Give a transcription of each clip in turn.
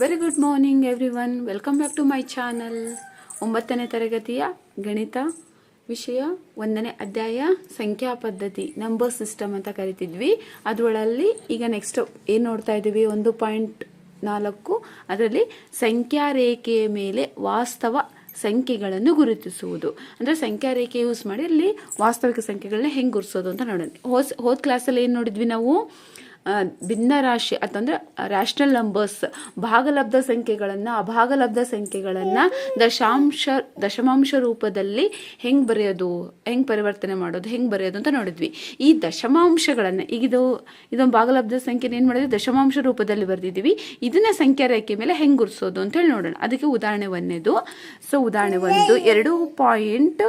Very good morning everyone welcome back to my channel ಒಂಬತ್ತನೇ ತರಗತಿಯ ಗಣಿತ ವಿಷಯ, ಒಂದನೇ ಅಧ್ಯಾಯ ಸಂಖ್ಯಾ ಪದ್ಧತಿ ನಂಬರ್ ಸಿಸ್ಟಮ್ ಅಂತ ಕರಿತಿದ್ವಿ. ಅದರೊಳಲ್ಲಿ ಈಗ ನೆಕ್ಸ್ಟ್ ಏನು ನೋಡ್ತಾ ಇದ್ದೀವಿ ಒಂದು ಪಾಯಿಂಟ್ ನಾಲ್ಕು. ಅದರಲ್ಲಿ ಸಂಖ್ಯಾ ರೇಖೆಯ ಮೇಲೆ ವಾಸ್ತವ ಸಂಖ್ಯೆಗಳನ್ನು ಗುರುತಿಸುವುದು. ಅಂದರೆ ಸಂಖ್ಯಾ ರೇಖೆ ಯೂಸ್ ಮಾಡಿ ಅಲ್ಲಿ ವಾಸ್ತವಿಕ ಸಂಖ್ಯೆಗಳನ್ನ ಹೆಂಗೆ ಗುರುತಿಸೋದು ಅಂತ ನೋಡೋಣ. ಹೋದ್ ಹೋದ ಕ್ಲಾಸಲ್ಲಿ ಏನು ನೋಡಿದ್ವಿ ನಾವು? ಆ, ಭಿನ್ನರಾಶಿ ಅಂತಂದ್ರೆ ರ್ಯಾಷನಲ್ ನಂಬರ್ಸ್ ಭಾಗಲಬ್ಧ ಸಂಖ್ಯೆಗಳನ್ನು ಅಭಾಗಲಬ್ಧ ಸಂಖ್ಯೆಗಳನ್ನು ದಶಾಂಶ ದಶಮಾಂಶ ರೂಪದಲ್ಲಿ ಹೆಂಗೆ ಬರೆಯೋದು ಹೆಂಗೆ ಪರಿವರ್ತನೆ ಮಾಡೋದು ಹೆಂಗೆ ಬರೆಯೋದು ಅಂತ ನೋಡಿದ್ವಿ. ಈ ದಶಮಾಂಶಗಳನ್ನು ಈಗ ಇದು ಇದೊಂದು ಭಾಗಲಬ್ಧ ಸಂಖ್ಯೆನ ಏನು ಮಾಡಿದ್ವಿ? ದಶಮಾಂಶ ರೂಪದಲ್ಲಿ ಬರೆದಿದ್ದೀವಿ. ಇದನ್ನ ಸಂಖ್ಯಾ ರೇಖೆ ಮೇಲೆ ಹೆಂಗೆ ಗುರ್ಸೋದು ಅಂತ ಹೇಳಿ ನೋಡೋಣ. ಅದಕ್ಕೆ ಉದಾಹರಣೆ ಒಂದೇದು. ಸೊ ಉದಾಹರಣೆ ಒಂದು ಎರಡು ಪಾಯಿಂಟ್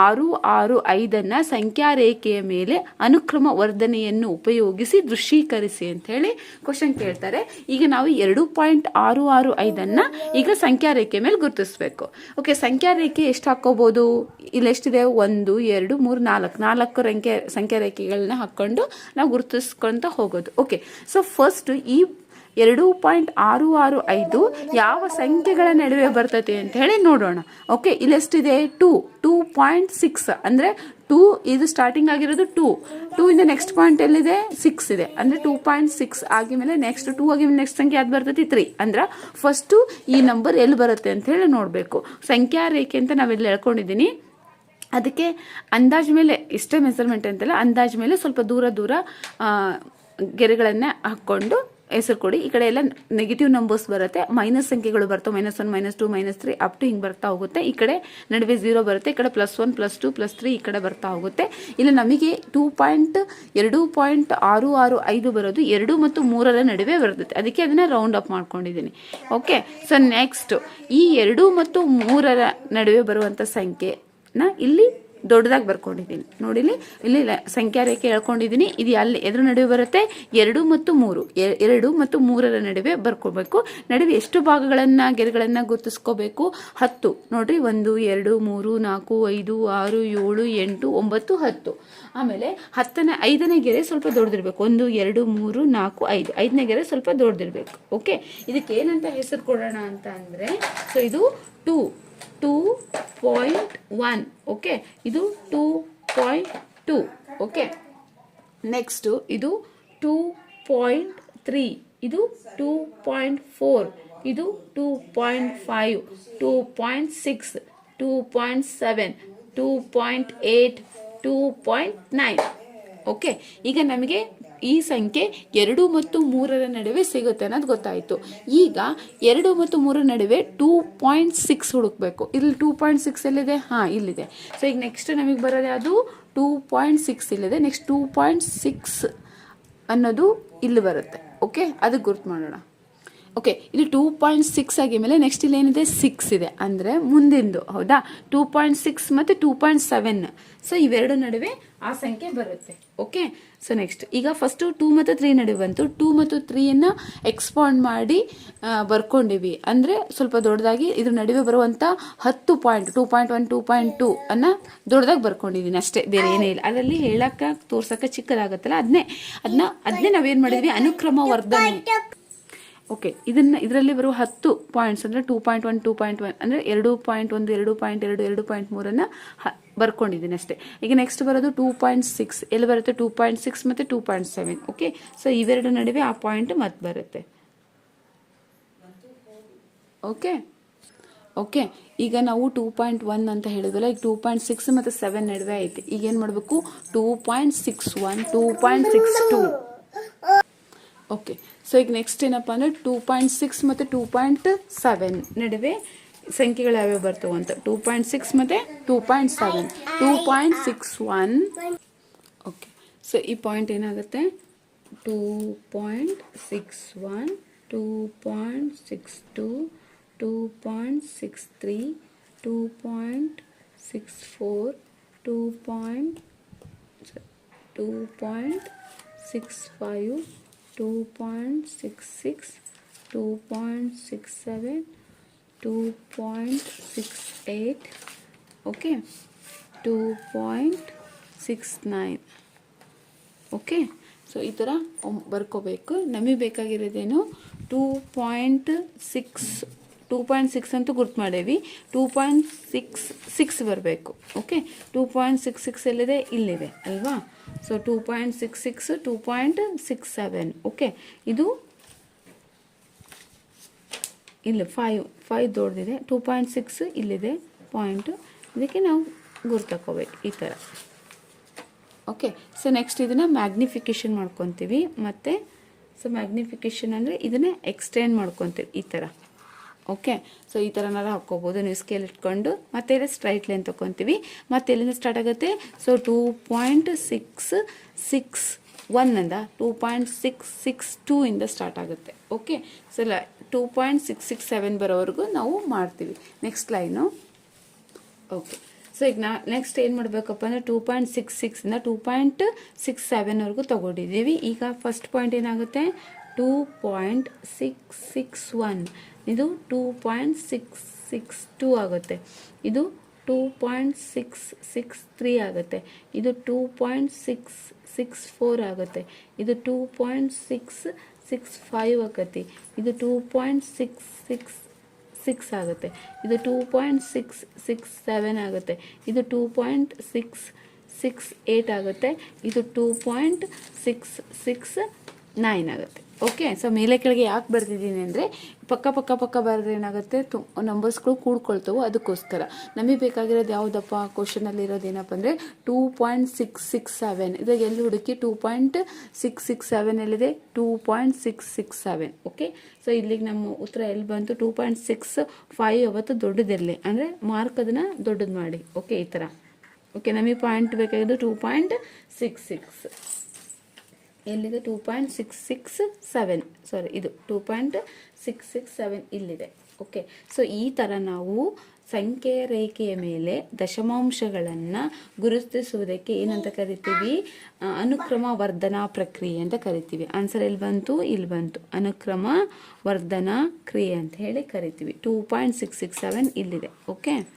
ಆರು ಆರು ಐದನ್ನು ಸಂಖ್ಯಾ ರೇಖೆಯ ಮೇಲೆ ಅನುಕ್ರಮ ವರ್ಧನೆಯನ್ನು ಉಪಯೋಗಿಸಿ ದೃಶ್ಯೀಕರಿಸಿ ಅಂತ ಹೇಳಿ ಕ್ವಶನ್ ಕೇಳ್ತಾರೆ. ಈಗ ನಾವು ಎರಡು ಪಾಯಿಂಟ್ ಆರು ಆರು ಐದನ್ನು ಈಗ ಸಂಖ್ಯಾ ರೇಖೆ ಮೇಲೆ ಗುರುತಿಸ್ಬೇಕು. ಓಕೆ ಸಂಖ್ಯಾ ರೇಖೆ ಎಷ್ಟು ಹಾಕೋಬಹುದು ಇಲ್ಲಿ ಎಷ್ಟಿದೆ? ಒಂದು, ಎರಡು, ಮೂರು, ನಾಲ್ಕು. ನಾಲ್ಕು ರೇಖೆ ಸಂಖ್ಯಾ ರೇಖೆಗಳನ್ನ ಹಾಕ್ಕೊಂಡು ನಾವು ಗುರುತಿಸ್ಕೊಂತ ಹೋಗೋದು. ಓಕೆ ಸೊ ಫಸ್ಟ್ ಈ ಎರಡು ಪಾಯಿಂಟ್ ಆರು ಆರು ಐದು ಯಾವ ಸಂಖ್ಯೆಗಳ ನಡುವೆ ಬರ್ತದೆ ಅಂತ ಹೇಳಿ ನೋಡೋಣ. ಓಕೆ ಇಲ್ಲಿ ಎಷ್ಟಿದೆ ಟೂ ಟೂ ಪಾಯಿಂಟ್ ಸಿಕ್ಸ್ ಅಂದರೆ ಟೂ ಇದು ಸ್ಟಾರ್ಟಿಂಗ್ ಆಗಿರೋದು ಟೂ ಟೂ ಇಂದ ನೆಕ್ಸ್ಟ್ ಪಾಯಿಂಟ್ ಎಲ್ಲಿದೆ? ಸಿಕ್ಸ್ ಇದೆ. ಅಂದರೆ ಟೂ ಪಾಯಿಂಟ್ ಸಿಕ್ಸ್ ಆಗಿದ್ಮೇಲೆ ನೆಕ್ಸ್ಟ್ ಟೂ ಆಗಿಮೇಲೆ ನೆಕ್ಸ್ಟ್ ಸಂಖ್ಯೆ ಯಾವ್ದು ಬರ್ತೈತಿ ತ್ರೀ ಅಂದ್ರೆ ಫಸ್ಟು ಈ ನಂಬರ್ ಎಲ್ಲಿ ಬರುತ್ತೆ ಅಂತ ಹೇಳಿ ನೋಡಬೇಕು. ಸಂಖ್ಯಾ ರೇಖೆ ಅಂತ ನಾವೆಲ್ಲಿ ಹೇಳ್ಕೊಂಡಿದ್ದೀನಿ. ಅದಕ್ಕೆ ಅಂದಾಜ್ ಮೇಲೆ, ಇಷ್ಟೇ ಮೆಸರ್ಮೆಂಟ್ ಅಂತಲ್ಲ ಅಂದಾಜ್ ಮೇಲೆ ಸ್ವಲ್ಪ ದೂರ ದೂರ ಗೆರೆಗಳನ್ನೇ ಹಾಕ್ಕೊಂಡು ಹೆಸರು ಕೊಡಿ. ಈ ಕಡೆ ಎಲ್ಲ ನೆಗೆಟಿವ್ ನಂಬರ್ಸ್ ಬರುತ್ತೆ. ಮೈನಸ್ ಸಂಖ್ಯೆಗಳು ಬರ್ತವೆ. Minus one minus two minus three up to ಹಿಂಗೆ ಬರ್ತಾ ಹೋಗುತ್ತೆ. ಈ ಕಡೆ ನಡುವೆ ಝೀರೋ ಬರುತ್ತೆ. ಈ ಕಡೆ plus one plus two plus three ಈ ಕಡೆ ಬರ್ತಾ ಹೋಗುತ್ತೆ. ಇಲ್ಲಿ ನಮಗೆ ಟೂ ಪಾಯಿಂಟ್ ಎರಡು ಪಾಯಿಂಟ್ ಆರು ಆರು ಐದು ಬರೋದು. ಎರಡು ಮತ್ತು ಮೂರರ ನಡುವೆ ಬರ್ತದೆ. ಅದಕ್ಕೆ ಅದನ್ನ ರೌಂಡ್ ಅಪ್ ಮಾಡ್ಕೊಂಡಿದ್ದೀನಿ. ಓಕೆ ಸೊ ನೆಕ್ಸ್ಟ್ ಈ ಎರಡು ಮತ್ತು ಮೂರರ ನಡುವೆ ಬರುವಂಥ ಸಂಖ್ಯೆನ ಇಲ್ಲಿ ದೊಡ್ಡದಾಗಿ ಬರ್ಕೊಂಡಿದ್ದೀನಿ. ನೋಡಿಲಿ ಇಲ್ಲಿ ಸಂಖ್ಯಾ ರೇಖೆ ಹೇಳ್ಕೊಂಡಿದ್ದೀನಿ. ಇದು ಅಲ್ಲಿ ಎದುರು ನಡುವೆ ಬರುತ್ತೆ? ಎರಡು ಮತ್ತು ಮೂರು. ಎರಡು ಮತ್ತು ಮೂರರ ನಡುವೆ ಬರ್ಕೋಬೇಕು. ನಡುವೆ ಎಷ್ಟು ಭಾಗಗಳನ್ನು, ಗೆರೆಗಳನ್ನು ಗುರುತಿಸ್ಕೋಬೇಕು? ಹತ್ತು. ನೋಡ್ರಿ, ಒಂದು, ಎರಡು, ಮೂರು, ನಾಲ್ಕು, ಐದು, ಆರು, ಏಳು, ಎಂಟು, ಒಂಬತ್ತು, ಹತ್ತು. ಆಮೇಲೆ ಹತ್ತನೇ, ಐದನೇ ಗೆರೆ ಸ್ವಲ್ಪ ದೊಡ್ಡದಿರ್ಬೇಕು ಒಂದು, ಎರಡು, ಮೂರು, ನಾಲ್ಕು, ಐದು. ಐದನೇ ಗೆರೆ ಸ್ವಲ್ಪ ದೊಡ್ಡದಿರ್ಬೇಕು ಓಕೆ? ಇದಕ್ಕೆ ಏನಂತ ಹೆಸರು ಕೊಡೋಣ ಅಂತ ಅಂದರೆ, ಸೊ ಇದು two. Two point one okay ಇದು two point two okay next ಇದು ಟೂ ಪಾಯಿಂಟ್ ತ್ರೀ ಇದು ಟೂ ಪಾಯಿಂಟ್ ಫೋರ್ ಇದು two point five two point six two point seven two point eight two point nine okay ಈಗ ನಮಗೆ ಈ ಸಂಖ್ಯೆ ಎರಡು ಮತ್ತು ಮೂರರ ನಡುವೆ ಸಿಗುತ್ತೆ ಅನ್ನೋದು ಗೊತ್ತಾಯಿತು. ಈಗ ಎರಡು ಮತ್ತು ಮೂರರ ನಡುವೆ ಟೂ ಪಾಯಿಂಟ್ ಸಿಕ್ಸ್ ಹುಡುಕ್ಬೇಕು. ಇಲ್ಲಿ ಟೂ ಪಾಯಿಂಟ್ ಸಿಕ್ಸ್ ಎಲ್ಲಿದೆ? ಹಾಂ, ಇಲ್ಲಿದೆ. ಸೊ ಈಗ ನೆಕ್ಸ್ಟ್ ನಮಗೆ ಬರೋದು ಅದು ಟೂ ಪಾಯಿಂಟ್ ಸಿಕ್ಸ್ ಇಲ್ಲಿದೆ. ನೆಕ್ಸ್ಟ್ ಟೂ ಪಾಯಿಂಟ್ ಸಿಕ್ಸ್ ಅನ್ನೋದು ಇಲ್ಲಿ ಬರುತ್ತೆ. ಓಕೆ ಅದಕ್ಕೆ ಗುರ್ತು ಮಾಡೋಣ. ಓಕೆ ಇಲ್ಲಿ ಟೂ ಪಾಯಿಂಟ್ ಸಿಕ್ಸ್ ಆಗಿದ್ಮೇಲೆ ನೆಕ್ಸ್ಟ್ ಇಲ್ಲಿ ಏನಿದೆ? ಸಿಕ್ಸ್ ಇದೆ. ಅಂದರೆ ಮುಂದಿಂದು. ಹೌದಾ? ಟೂ ಪಾಯಿಂಟ್ ಸಿಕ್ಸ್ ಮತ್ತು ಟೂ ಪಾಯಿಂಟ್ ಸೆವೆನ್ ಸೊ ಇವೆರಡು ನಡುವೆ ಆ ಸಂಖ್ಯೆ ಬರುತ್ತೆ. ಓಕೆ ಸೊ ನೆಕ್ಸ್ಟ್ ಈಗ ಫಸ್ಟು ಟೂ ಮತ್ತು ತ್ರೀ ನಡುವೆ ಬಂತು ಟೂ ಮತ್ತು ತ್ರೀಯನ್ನು ಎಕ್ಸ್ಪಾಂಡ್ ಮಾಡಿ ಬರ್ಕೊಂಡಿವಿ. ಅಂದರೆ ಸ್ವಲ್ಪ ದೊಡ್ಡದಾಗಿ ಇದ್ರ ನಡುವೆ ಬರುವಂಥ ಹತ್ತು point two point one two point two ಅನ್ನು ದೊಡ್ಡದಾಗಿ ಬರ್ಕೊಂಡಿದ್ದೀನಿ ಅಷ್ಟೇ. ಬೇರೆ ಏನೇ ಇಲ್ಲ. ಅದರಲ್ಲಿ ಹೇಳಕ್ಕೆ, ತೋರ್ಸಕ್ಕೆ ಚಿಕ್ಕದಾಗತ್ತಲ್ಲ ಅದನ್ನೇ ಅದನ್ನ ಅದನ್ನೇ ನಾವೇನು ಮಾಡಿದ್ವಿ? ಅನುಕ್ರಮ ವರ್ಧನೆ. ಓಕೆ ಇದನ್ನ, ಇದರಲ್ಲಿ ಬರುವ ಹತ್ತು ಪಾಯಿಂಟ್ಸ್ ಅಂದರೆ two point one two point one ಅಂದರೆ ಎರಡು ಪಾಯಿಂಟ್ ಒಂದು, ಎರಡು ಪಾಯಿಂಟ್ ಎರಡು ಎರಡು ಪಾಯಿಂಟ್ ಮೂರನ್ನು ಬರ್ಕೊಂಡಿದ್ದೀನಿ ಅಷ್ಟೇ. ಈಗ ನೆಕ್ಸ್ಟ್ ಬರೋದು ಟೂ ಪಾಯಿಂಟ್ ಸಿಕ್ಸ್ ಎಲ್ಲಿ ಬರುತ್ತೆ? ಟೂ ಪಾಯಿಂಟ್ ಸಿಕ್ಸ್ ಮತ್ತು two point seven okay so ಇವೆರಡು ನಡುವೆ ಆ ಪಾಯಿಂಟ್ ಮತ್ತೆ ಬರುತ್ತೆ. ಓಕೆ ಓಕೆ ಈಗ ನಾವು ಟೂ ಪಾಯಿಂಟ್ ಒನ್ ಅಂತ ಹೇಳಿದ್ವಲ್ಲ, ಈಗ ಟೂ ಪಾಯಿಂಟ್ ಸಿಕ್ಸ್ ಮತ್ತು ಸೆವೆನ್ ನಡುವೆ ಐತೆ. ಈಗ ಏನು ಮಾಡಬೇಕು? Two point six one two point six two okay so ಈಗ ನೆಕ್ಸ್ಟ್ ಏನಪ್ಪ ಅಂದರೆ ಟೂ ಪಾಯಿಂಟ್ ಸಿಕ್ಸ್ ಮತ್ತು ಟೂ ಪಾಯಿಂಟ್ ಸೆವೆನ್ ನಡುವೆ ಸಂಖ್ಯೆಗಳು ಯಾವ್ಯಾವ ಬರ್ತವೆ ಅಂತ ಟೂ ಪಾಯಿಂಟ್ ಸಿಕ್ಸ್ ಮತ್ತು two point seven two point six one okay so ಈ ಪಾಯಿಂಟ್ ಏನಾಗುತ್ತೆ two point six one two point six two two point six three two point six four two point two point six five two point six six two point six seven two point six eight okay two point six nine okay so ಈ ಥರ ಬರ್ಕೋಬೇಕು. ನಮಗೆ ಬೇಕಾಗಿರೋದೇನು? Two point six two point six ಅಂತೂ ಗುರ್ತು ಮಾಡೇವಿ. Two point six six ಬರಬೇಕು okay two point six six ಎಲ್ಲಿದೆ ಇಲ್ಲಿದೆ, ಅಲ್ವಾ? So two point six six two point six seven okay ಇದು ಇಲ್ಲ ಫೈವ್ ಫೈವ್ ದೊಡ್ಡದಿದೆ ಟೂ ಪಾಯಿಂಟ್ ಸಿಕ್ಸ್ ಇಲ್ಲಿದೆ. ಪಾಯಿಂಟು ಇದಕ್ಕೆ ನಾವು ತಗೋಬೇಕು ಈ ಥರ ಓಕೆ ಸೊ ನೆಕ್ಸ್ಟ್ ಇದನ್ನು ಮ್ಯಾಗ್ನಿಫಿಕೇಷನ್ ಮಾಡ್ಕೊತೀವಿ. ಮತ್ತು ಸೊ ಮ್ಯಾಗ್ನಿಫಿಕೇಷನ್ ಅಂದರೆ ಇದನ್ನೇ ಎಕ್ಸ್ಟೆಂಡ್ ಮಾಡ್ಕೊತೀವಿ ಈ ಥರ ಓಕೆ? ಸೊ ಈ ಥರನಾರ ಹಾಕ್ಕೋಬೋದು. ನೀವು ಸ್ಕೇಲ್ ಇಟ್ಕೊಂಡು, ಮತ್ತೆ ಇಲ್ಲಿ ಸ್ಟ್ರೈಟ್ ಲೈನ್ ತೊಗೊತೀವಿ ಮತ್ತೆ ಎಲ್ಲಿಂದ ಸ್ಟಾರ್ಟ್ ಆಗುತ್ತೆ? So two point six six ಒನ್ನಿಂದ two point six six two ಇಂದ ಸ್ಟಾರ್ಟ್ ಆಗುತ್ತೆ. Okay? So two point six six seven ಬರೋವರೆಗೂ ನಾವು ಮಾಡ್ತೀವಿ. Next line okay. ಸೊ ಈಗ ನಾ ನೆಕ್ಸ್ಟ್ ಏನು ಮಾಡಬೇಕಪ್ಪ ಅಂದರೆ ಟೂ ಪಾಯಿಂಟ್ ಸಿಕ್ಸ್ ಸಿಕ್ಸಿಂದ ಟೂ ಪಾಯಿಂಟ್ ಸಿಕ್ಸ್ ಸೆವೆನ್ವರೆಗೂ ತೊಗೊಂಡಿದ್ದೀವಿ. ಈಗ ಫಸ್ಟ್ ಪಾಯಿಂಟ್ ಏನಾಗುತ್ತೆ? Two point six six one ಇದು two point six six two ಆಗುತ್ತೆ ಇದು two point six six three ಆಗುತ್ತೆ ಇದು two point six six four ಆಗುತ್ತೆ ಇದು two point six six five ಆಕತಿ ಇದು two point six six six ಆಗುತ್ತೆ ಇದು two point six six seven ಆಗುತ್ತೆ ಇದು two point six six eight ಆಗುತ್ತೆ ಇದು two point six six nine ಆಗುತ್ತೆ. ಓಕೆ ಸೊ ಮೇಲೆ ಕೆಳಗೆ ಯಾಕೆ ಬರ್ತಿದ್ದೀನಿ ಅಂದರೆ ಪಕ್ಕ ಪಕ್ಕ ಪಕ್ಕ ಬರೆದ್ರೆ ಏನಾಗುತ್ತೆ? ತು ನಂಬರ್ಸ್ಗಳು ಕೂಡ್ಕೊಳ್ತವೆ ಅದಕ್ಕೋಸ್ಕರ. ನಮಗೆ ಬೇಕಾಗಿರೋದು ಯಾವುದಪ್ಪ? ಕ್ವಶನಲ್ಲಿ ಇರೋದು ಏನಪ್ಪ ಅಂದರೆ two point six six seven ಇದಾಗ ಎಲ್ಲಿ ಹುಡುಕಿ? Two point six six seven ಎಲ್ಲಿದೆ? Two point six six seven okay so ಇಲ್ಲಿಗೆ ನಮ್ಮ ಉತ್ತರ ಎಲ್ಲಿ ಬಂತು? ಟೂ ಪಾಯಿಂಟ್ ಸಿಕ್ಸ್ ಫೈವ್ ಅವತ್ತು ದೊಡ್ಡದಿರಲಿ. ಅಂದರೆ ಮಾರ್ಕ್ ಅದನ್ನು ದೊಡ್ಡದು ಮಾಡಿ. ಓಕೆ ಈ ಥರ ಓಕೆ ನಮಗೆ ಪಾಯಿಂಟ್ ಬೇಕಾಗಿದ್ದು ಟೂ ಪಾಯಿಂಟ್ ಸಿಕ್ಸ್ ಸಿಕ್ಸ್ ಎಲ್ಲಿದೆ? Two point six six seven sorry ಇದು two point six six seven ಇಲ್ಲಿದೆ. ಓಕೆ ಸೊ ಈ ಥರ ನಾವು ಸಂಖ್ಯೆಯ ರೇಖೆಯ ಮೇಲೆ ದಶಮಾಂಶಗಳನ್ನು ಗುರುತಿಸುವುದಕ್ಕೆ ಏನಂತ ಕರಿತೀವಿ? ಅನುಕ್ರಮ ವರ್ಧನಾ ಪ್ರಕ್ರಿಯೆ ಅಂತ ಕರಿತೀವಿ. ಆನ್ಸರ್ ಎಲ್ಲಿ ಬಂತು? ಇಲ್ಲಿ ಬಂತು. ಅನುಕ್ರಮ ವರ್ಧನಾ ಕ್ರಿಯೆ ಅಂತ ಹೇಳಿ ಕರಿತೀವಿ. Two point six six seven ಇಲ್ಲಿದೆ. ಓಕೆ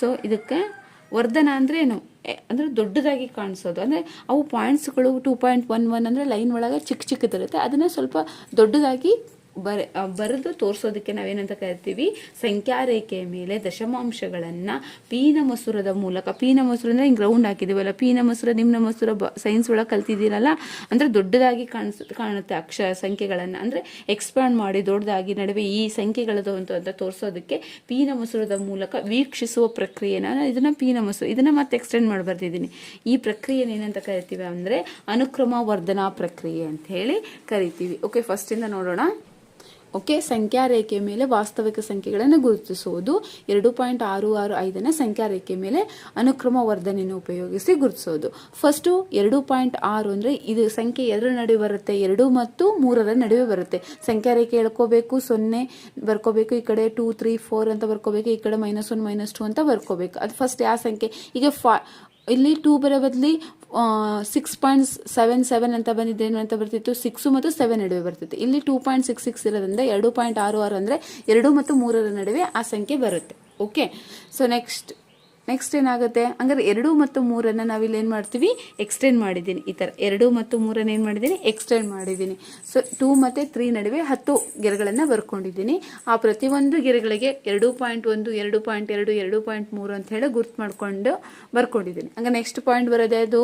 ಸೊ ಇದಕ್ಕೆ ವರ್ಧನ ಅಂದ್ರೆ ಏನು? ಅಂದ್ರೆ ದೊಡ್ಡದಾಗಿ ಕಾಣಿಸೋದು. ಅಂದರೆ ಅವು ಪಾಯಿಂಟ್ಸ್ಗಳು ಟೂ ಪಾಯಿಂಟ್ ಒನ್ ಒನ್ ಅಂದರೆ ಲೈನ್ ಒಳಗೆ ಚಿಕ್ಕ ಚಿಕ್ಕದಿರುತ್ತೆ. ಅದನ್ನು ಸ್ವಲ್ಪ ದೊಡ್ಡದಾಗಿ ಬರ ಬರೆದು ತೋರಿಸೋದಕ್ಕೆ ನಾವೇನಂತ ಕರಿತೀವಿ? ಸಂಖ್ಯಾ ರೇಖೆಯ ಮೇಲೆ ದಶಮಾಂಶಗಳನ್ನು ಪೀನ ಮಸೂರದ ಮೂಲಕ, ಪೀನ ಮಸೂರ ಅಂದರೆ ಹಿಂಗೆ ರೌಂಡ್ ಹಾಕಿದ್ದೀವಲ್ಲ ಪೀನ ಮಸೂರ ನಿಮ್ಮ ಮಸೂರ ಬ ಸೈನ್ಸ್ ಒಳಗೆ ಕಲ್ತಿದ್ದೀರಲ್ಲ, ಅಂದರೆ ದೊಡ್ಡದಾಗಿ ಕಾಣಿಸ್, ಕಾಣುತ್ತೆ ಅಕ್ಷರ ಸಂಖ್ಯೆಗಳನ್ನು. ಅಂದರೆ ಎಕ್ಸ್ಪ್ಯಾಂಡ್ ಮಾಡಿ ದೊಡ್ಡದಾಗಿ ನಡುವೆ ಈ ಸಂಖ್ಯೆಗಳದು ಅಂತ ಅಂತ ತೋರಿಸೋದಕ್ಕೆ ಪೀನ ಮಸೂರದ ಮೂಲಕ ವೀಕ್ಷಿಸುವ ಪ್ರಕ್ರಿಯೆನ ನಾನು ಇದನ್ನು ಪೀನ ಮಸೂರ ಇದನ್ನು ಮತ್ತೆ ಎಕ್ಸ್ಟೆಂಡ್ ಮಾಡಿ ಬರ್ತಿದ್ದೀನಿ ಈ ಪ್ರಕ್ರಿಯೆನ ಏನಂತ ಕರಿತೀವಿ ಅಂದರೆ ಅನುಕ್ರಮ ವರ್ಧನಾ ಪ್ರಕ್ರಿಯೆ ಅಂತ ಹೇಳಿ ಕರಿತೀವಿ. ಓಕೆ ಫಸ್ಟಿಂದ ನೋಡೋಣ. ಓಕೆ, ಸಂಖ್ಯಾ ರೇಖೆಯ ಮೇಲೆ ವಾಸ್ತವಿಕ ಸಂಖ್ಯೆಗಳನ್ನು ಗುರುತಿಸುವುದು. ಎರಡು ಪಾಯಿಂಟ್ ಆರು ಆರು ಐದನ್ನು ಸಂಖ್ಯಾ ರೇಖೆ ಮೇಲೆ ಅನುಕ್ರಮ ವರ್ಧನೆಯನ್ನು ಉಪಯೋಗಿಸಿ ಗುರುತಿಸೋದು ಫಸ್ಟು ಎರಡು ಪಾಯಿಂಟ್ ಆರು ಅಂದರೆ ಇದು ಸಂಖ್ಯೆ ಎರಡರ ನಡುವೆ ಬರುತ್ತೆ, ಎರಡು ಮತ್ತು ಮೂರರ ನಡುವೆ ಬರುತ್ತೆ. ಸಂಖ್ಯಾ ರೇಖೆ ಎಳ್ಕೋಬೇಕು, ಸೊನ್ನೆ ಬರ್ಕೋಬೇಕು, ಈ ಕಡೆ ಟೂ ತ್ರೀ ಫೋರ್ ಅಂತ ಬರ್ಕೋಬೇಕು, ಈ ಕಡೆ ಮೈನಸ್ ಒನ್ ಮೈನಸ್ ಟು ಅಂತ ಬರ್ಕೋಬೇಕು. ಅದು ಫಸ್ಟ್ ಯಾವ ಸಂಖ್ಯೆ? ಈಗ ಫಾ ಇಲ್ಲಿ ಟೂ ಬರೋ ಬದಲಿ ಸಿಕ್ಸ್ ಪಾಯಿಂಟ್ ಸೆವೆನ್ ಸೆವೆನ್ ಅಂತ ಬಂದಿದ್ದು ಏನು ಅಂತ ಬರ್ತಿತ್ತು. ಸಿಕ್ಸು ಮತ್ತು ಸೆವೆನ್ ನಡುವೆ ಬರ್ತಿತ್ತು. ಇಲ್ಲಿ ಟೂ ಪಾಯಿಂಟ್ ಸಿಕ್ಸ್ ಸಿಕ್ಸ್ ಇರೋದ್ರಿಂದ ಎರಡು ಪಾಯಿಂಟ್ ಆರು ಆರು ಅಂದರೆ ಎರಡು ಮತ್ತು ಮೂರರ ನಡುವೆ ಆ ಸಂಖ್ಯೆ ಬರುತ್ತೆ. ಓಕೆ ಸೊ ನೆಕ್ಸ್ಟ್ ನೆಕ್ಸ್ಟ್ ಏನಾಗುತ್ತೆ? ಹಂಗಾರೆ ಎರಡು ಮತ್ತು ಮೂರನ್ನು ನಾವಿಲ್ಲಿ ಏನು ಮಾಡ್ತೀವಿ? ಎಕ್ಸ್ಟೆಂಡ್ ಮಾಡಿದ್ದೀನಿ ಈ ಥರ ಎರಡು ಮತ್ತು ಮೂರನ್ನು ಏನು ಮಾಡಿದ್ದೀನಿ ಎಕ್ಸ್ಟೆಂಡ್ ಮಾಡಿದ್ದೀನಿ ಸೊ ಟೂ ಮತ್ತು ತ್ರೀ ನಡುವೆ ಹತ್ತು ಗೆರೆಗಳನ್ನು ಬರ್ಕೊಂಡಿದ್ದೀನಿ ಆ ಪ್ರತಿಯೊಂದು ಗೆರೆಗಳಿಗೆ ಎರಡು ಪಾಯಿಂಟ್ ಒಂದು, ಎರಡು ಪಾಯಿಂಟ್ ಎರಡು ಎರಡು ಪಾಯಿಂಟ್ ಮೂರು ಅಂತ ಹೇಳಿ ಗುರ್ತು ಮಾಡ್ಕೊಂಡು ಬರ್ಕೊಂಡಿದ್ದೀನಿ ಹಂಗೆ ನೆಕ್ಸ್ಟ್ ಪಾಯಿಂಟ್ ಬರೋದೇ ಅದು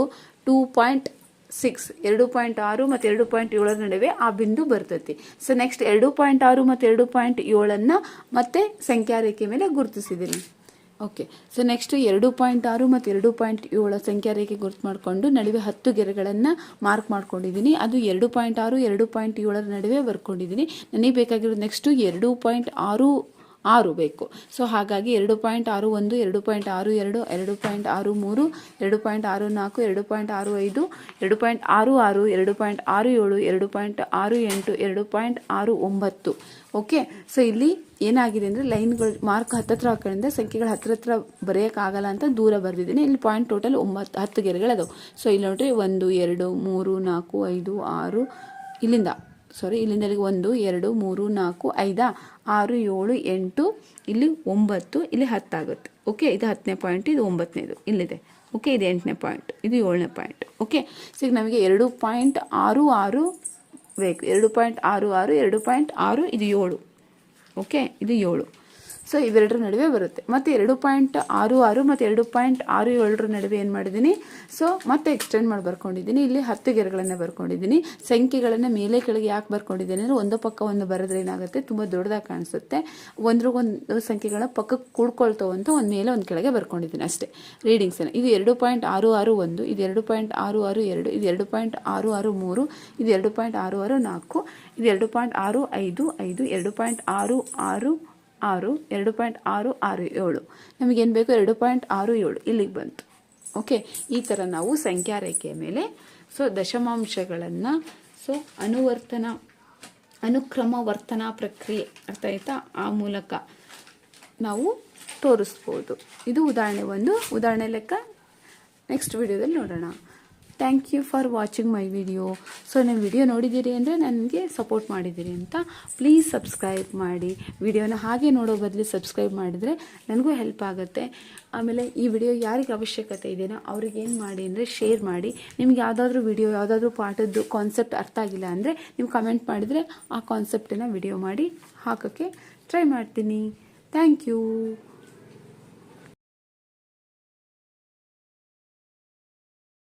ಟೂ ಪಾಯಿಂಟ್ ಸಿಕ್ಸ್ ಎರಡು ಪಾಯಿಂಟ್ ಆರು ಮತ್ತು ಎರಡು ಪಾಯಿಂಟ್ ಏಳರ ನಡುವೆ ಆ ಬಿಂದು ಬರ್ತೈತಿ. ಸೊ ನೆಕ್ಸ್ಟ್ ಎರಡು ಪಾಯಿಂಟ್ ಆರು ಮತ್ತು ಎರಡು ಪಾಯಿಂಟ್ ಏಳನ್ನು ಮತ್ತೆ ಸಂಖ್ಯಾ ರೇಖೆ ಮೇಲೆ ಗುರುತಿಸಿದ್ದೀನಿ ಓಕೆ ಸೊ ನೆಕ್ಸ್ಟ್ ಎರಡು ಪಾಯಿಂಟ್ ಆರು ಮತ್ತು ಎರಡು ಪಾಯಿಂಟ್ ಏಳು ಸಂಖ್ಯಾ ರೇಖೆ ಗುರುತು ಮಾಡಿಕೊಂಡು ನಡುವೆ ಹತ್ತು ಗೆರೆಗಳನ್ನು ಮಾರ್ಕ್ ಮಾಡ್ಕೊಂಡಿದ್ದೀನಿ ಅದು ಎರಡು ಪಾಯಿಂಟ್ ಆರು ಎರಡು ಪಾಯಿಂಟ್ ಏಳರ ನಡುವೆ ಬರ್ಕೊಂಡಿದ್ದೀನಿ ನನಗೆ ಬೇಕಾಗಿರೋದು ನೆಕ್ಸ್ಟು ಎರಡು ಪಾಯಿಂಟ್ ಆರು ಆರು ಬೇಕು ಸೊ ಹಾಗಾಗಿ ಎರಡು ಪಾಯಿಂಟ್ ಆರು ಒಂದು ಎರಡು ಪಾಯಿಂಟ್ ಆರು ಎರಡು ಎರಡು ಪಾಯಿಂಟ್ ಆರು ಮೂರು ಎರಡು ಪಾಯಿಂಟ್ ಆರು ನಾಲ್ಕು ಎರಡು ಪಾಯಿಂಟ್ ಆರು ಐದು ಎರಡು ಪಾಯಿಂಟ್ ಆರು ಆರು ಎರಡು ಪಾಯಿಂಟ್ ಆರು ಏಳು ಎರಡು ಪಾಯಿಂಟ್ ಆರು ಎಂಟು ಎರಡು ಪಾಯಿಂಟ್ ಆರು ಒಂಬತ್ತು ಓಕೆ ಸೊ ಇಲ್ಲಿ ಏನಾಗಿದೆ ಅಂದರೆ ಲೈನ್ಗಳು, ಮಾರ್ಕ್ ಹತ್ತತ್ರ ಹಾಕೋದ್ರಿಂದ ಸಂಖ್ಯೆಗಳು ಹತ್ತಿರ ಹತ್ರ ಬರೆಯೋಕ್ಕಾಗಲ್ಲ ಅಂತ ದೂರ ಬರೆದಿದ್ದೀನಿ. ಇಲ್ಲಿ ಪಾಯಿಂಟ್ ಟೋಟಲ್ ಒಂಬತ್ತು, ಹತ್ತು ಗೆರೆಗಳು ಅದಾವೆ. ಸೊ ಇಲ್ಲಿ ನೋಡ್ರಿ, ಒಂದು, ಎರಡು, ಮೂರು, ನಾಲ್ಕು, ಐದು, ಆರು, ಇಲ್ಲಿಂದ ಸಾರಿ ಇಲ್ಲಿಂದ ಇಲ್ಲಿಗೆ ಒಂದು, ಎರಡು, ಮೂರು, ನಾಲ್ಕು, ಐದಾ, ಆರು, ಏಳು, ಎಂಟು, ಇಲ್ಲಿ ಒಂಬತ್ತು, ಇಲ್ಲಿ ಹತ್ತಾಗುತ್ತೆ ಓಕೆ ಇದು ಹತ್ತನೇ ಪಾಯಿಂಟ್ ಇದು ಒಂಬತ್ತನೇದು. ಇಲ್ಲಿದೆ. ಓಕೆ ಇದು ಎಂಟನೇ ಪಾಯಿಂಟ್ ಇದು ಏಳನೇ ಪಾಯಿಂಟ್ ಓಕೆ ಸೊ ಈಗ ನಮಗೆ ಎರಡು ಪಾಯಿಂಟ್ ಆರು ಆರು ಬೇಕು. ಎರಡು ಪಾಯಿಂಟ್ ಆರು ಆರು, ಎರಡು ಪಾಯಿಂಟ್ ಆರು, ಇದು ಏಳು. ಓಕೆ ಇದು ಏಳು. ಸೊ ಇವೆರಡರ ನಡುವೆ ಬರುತ್ತೆ. ಮತ್ತು ಎರಡು ಪಾಯಿಂಟ್ ಆರು ಆರು ಮತ್ತು ಎರಡು ಪಾಯಿಂಟ್ ಆರು ಏಳರ ನಡುವೆ ಏನು ಮಾಡಿದ್ದೀನಿ? ಸೊ ಮತ್ತೆ ಎಕ್ಸ್ಟೆಂಡ್ ಮಾಡಿ ಬರ್ಕೊಂಡಿದ್ದೀನಿ. ಇಲ್ಲಿ ಹತ್ತು ಗೆರೆಗಳನ್ನು ಬರ್ಕೊಂಡಿದ್ದೀನಿ. ಸಂಖ್ಯೆಗಳನ್ನು ಮೇಲೆ ಕೆಳಗೆ ಯಾಕೆ ಬರ್ಕೊಂಡಿದ್ದೀನಿ ಅಂದರೆ ಒಂದು ಪಕ್ಕ ಒಂದು ಬರೆದ್ರೆ ಏನಾಗುತ್ತೆ? ತುಂಬ ದೊಡ್ಡದಾಗಿ ಕಾಣಿಸುತ್ತೆ. ಒಂದ್ರಿಗೊಂದು ಸಂಖ್ಯೆಗಳ ಪಕ್ಕಕ್ಕೆ ಕೂಡ್ಕೊಳ್ತಾವೆ ಅಂತ ಒಂದು ಮೇಲೆ ಒಂದು ಕೆಳಗೆ ಬರ್ಕೊಂಡಿದ್ದೀನಿ ಅಷ್ಟೇ. ರೀಡಿಂಗ್ಸನ್ನು ಇದು ಎರಡು ಪಾಯಿಂಟ್ ಆರು ಆರು ಒಂದು, ಇದು ಎರಡು ಪಾಯಿಂಟ್ ಆರು ಆರು ಎರಡು, ಇದು ಎರಡು ಪಾಯಿಂಟ್ ಆರು ಆರು ಮೂರು, ಇದು ಎರಡು ಪಾಯಿಂಟ್ ಆರು ಆರು ನಾಲ್ಕು, ಇದು ಎರಡು ಪಾಯಿಂಟ್ ಆರು ಐದು ಐದು ಎರಡು ಪಾಯಿಂಟ್ ಆರು ಆರು ಆರು, ಎರಡು ಪಾಯಿಂಟ್ ಆರು ಆರು, ಏಳು. ನಮಗೇನು ಬೇಕು? ಎರಡು ಪಾಯಿಂಟ್ ಆರು, ಏಳು. ಇಲ್ಲಿಗೆ ಬಂತು. ಓಕೆ? ಈ ಥರ ನಾವು ಸಂಖ್ಯಾ ರೇಖೆಯ ಮೇಲೆ, ಸೊ ದಶಮಾಂಶಗಳನ್ನು, ಸೊ ಅನುವರ್ತನ, ಅನುಕ್ರಮ ವರ್ತನಾ ಪ್ರಕ್ರಿಯೆ, ಅರ್ಥ ಆಯ್ತಾ? ಆ ಮೂಲಕ ನಾವು ತೋರಿಸ್ಬೋದು. ಇದು ಉದಾಹರಣೆ ಒಂದು. ಉದಾಹರಣೆ ಲೆಕ್ಕ. ನೆಕ್ಸ್ಟ್ ವಿಡಿಯೋದಲ್ಲಿ ನೋಡೋಣ. Thank you for watching my video so ನೀವು ವಿಡಿಯೋ ನೋಡಿದ್ದೀರಿ ಅಂದರೆ ನನಗೆ ಸಪೋರ್ಟ್ ಮಾಡಿದ್ದೀರಿ ಅಂತ ಪ್ಲೀಸ್ ಸಬ್ಸ್ಕ್ರೈಬ್ ಮಾಡಿ. ವಿಡಿಯೋನ ಹಾಗೆ ನೋಡೋ ಬದಲು ಸಬ್ಸ್ಕ್ರೈಬ್ ಮಾಡಿದರೆ ನನಗೂ ಹೆಲ್ಪ್ ಆಗುತ್ತೆ. ಆಮೇಲೆ ಈ ವಿಡಿಯೋ ಯಾರಿಗೆ ಅವಶ್ಯಕತೆ ಇದೆಯೋ ಅವ್ರಿಗೆ ಏನು ಮಾಡಿ ಅಂದರೆ ಶೇರ್ ಮಾಡಿ. ನಿಮ್ಗೆ ಯಾವುದಾದ್ರೂ ವಿಡಿಯೋ ಯಾವುದಾದ್ರೂ ಪಾಠದ್ದು ಕಾನ್ಸೆಪ್ಟ್ ಅರ್ಥ ಆಗಿಲ್ಲ ಅಂದರೆ ನೀವು ಕಮೆಂಟ್ ಮಾಡಿದರೆ ಆ ಕಾನ್ಸೆಪ್ಟನ್ನು ವಿಡಿಯೋ ಮಾಡಿ ಹಾಕೋಕ್ಕೆ ಟ್ರೈ ಮಾಡ್ತೀನಿ. Thank you